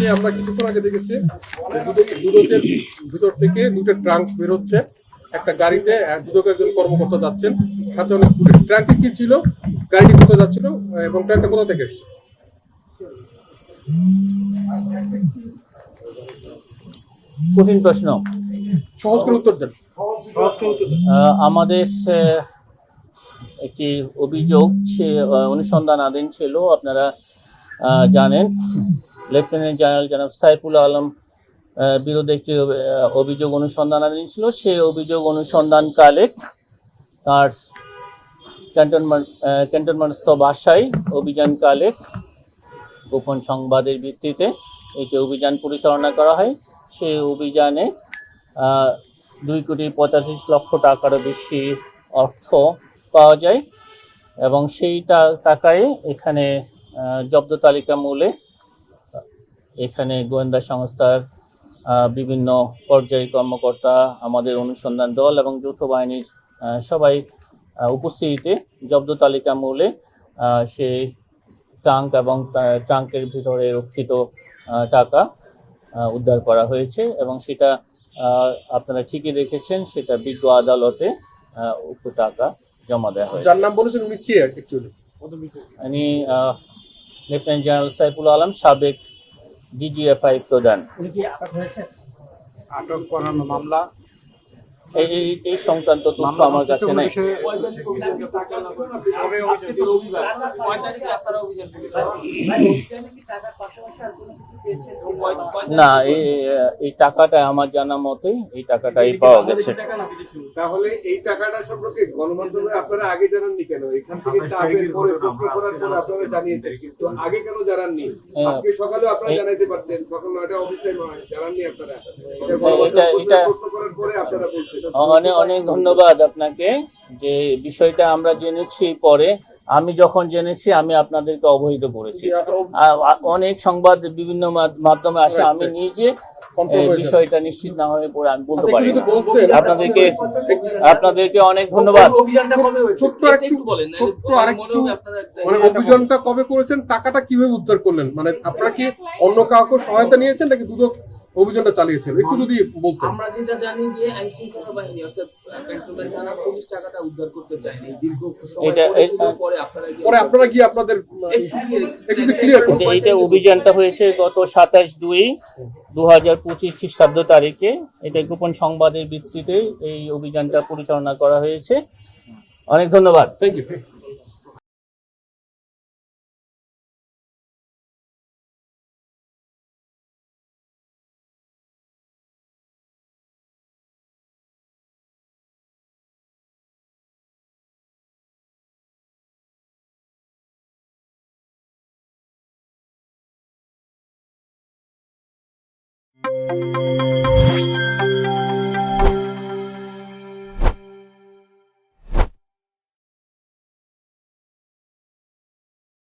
আজকে আমরা কিছুক্ষণ আগে দেখেছি দুদকের ভিতর থেকে দুটো ট্রাঙ্ক বেরোচ্ছে। একটা গাড়িতে দুদকের একজন কর্মকর্তা যাচ্ছেন। সাথে অনেক ট্রাঙ্কে কি ছিল? গাড়িটি কোথায় যাচ্ছিল? এবং ট্রাঙ্কটা কোথা থেকে এসেছে? কঠিন প্রশ্ন। সহজ করে উত্তর দেন। আমাদের একটি অভিযোগ অনুসন্ধানাধীন ছিল আপনারা আহ, জানেন। লেফটেন্যান্ট জেনারেল জনাব সাইফুল আলম বিরুদ্ধে একটি অভিযোগ অনুসন্ধানাধীন ছিল। সেই অভিযোগ অনুসন্ধানকালে তার ক্যান্টনমেন্ট ক্যান্টনমেন্টস্থ বাসায় অভিযানকালে গোপন সংবাদের ভিত্তিতে একটি অভিযান পরিচালনা করা হয়। সেই অভিযানে দুই কোটি পঁচাশি লক্ষ টাকারও বেশি অর্থ পাওয়া যায় এবং সেই টাকায় এখানে জব্দ তালিকা মূলে এখানে গোয়েন্দা সংস্থার বিভিন্ন পর্যায়ে কর্মকর্তা আমাদের অনুসন্ধান দল এবং যৌথ বাহিনীর সবাই উপস্থিতিতে জব্দ তালিকা মূলে সেই ট্রাঙ্ক এবং ট্রাঙ্কের ভিতরে রক্ষিত টাকা উদ্ধার করা হয়েছে এবং সেটা আপনারা ঠিকই দেখেছেন সেটা বিজ্ঞ আদালতে উক্ত টাকা জমা দেওয়া হয়েছে। যার নাম বলেছেন উনি কে অ্যাকচুয়ালি উনি লেফটেন্যান্ট জেনারেল সাইফুল আলম সাবেক ডিজিএফআই প্রদান। আটক করানো মামলা এই এই- এই সংক্রান্ত তথ্য আমার কাছে নাই। না এই টাকাটা আমার জানা মতে এই টাকাটাই পাওয়া গেছে। তাহলে এই টাকাটা সম্পর্কে গণমাধ্যমে আপনারা আগে জানাননি কেন? এখান থেকে চাপের পরে প্রশ্ন করার পরে আপনারা জানিয়েছেন। কিন্তু আগে কেন জানাননি? আজকে সকালে আপনারা জানাইতে পারতেন। সকাল নয়টা অফিস টাইম হয় জানাননি আপনারা। এটা এটা- প্রশ্ন করার পরে আপনারা বলছেন অনেক অনেক ধন্যবাদ আপনাকে যে বিষয়টা আমরা জেনেছি পরে। আমি যখন জেনেছি আমি আপনাদেরকে অবহিত করেছি। আ- আ- অনেক সংবাদ বিভিন্ন মাধ্যমে আসে। আমি নিজে বিষয়টা নিশ্চিত না হয়ে পড়ে আমি বলতে আচ্ছা, পারি আপনাদেরকে আপনাদেরকে অনেক ধন্যবাদ। মানে অভিযানটা কবে করেছেন? টাকাটা কীভাবে উদ্ধার করলেন? মানে আপনারা কি অন্য কাউকে সহায়তা নিয়েছেন নাকি দুদক অভিযানটা চালিয়েছেন একটু যদি বলতেন। আমরা যেটা জানি যে আইন শৃঙ্খলা বাহিনী অর্থাৎ ক্যান্টনমেন্ট থানা পুলিশ টাকাটা উদ্ধার করতে চায়নি দীর্ঘ সময় পরে আপনারা পরে আপনারা গিয়ে আপনাদের একটু ক্লিয়ার এটা- এইটা অভিযানটা হয়েছে গত সাতাশ দুই দু হাজার পঁচিশ খ্রিস্টাব্দ তারিখে। এটা গোপন সংবাদের ভিত্তিতে এই অভিযানটা পরিচালনা করা হয়েছে। অনেক ধন্যবাদ। Thank you Música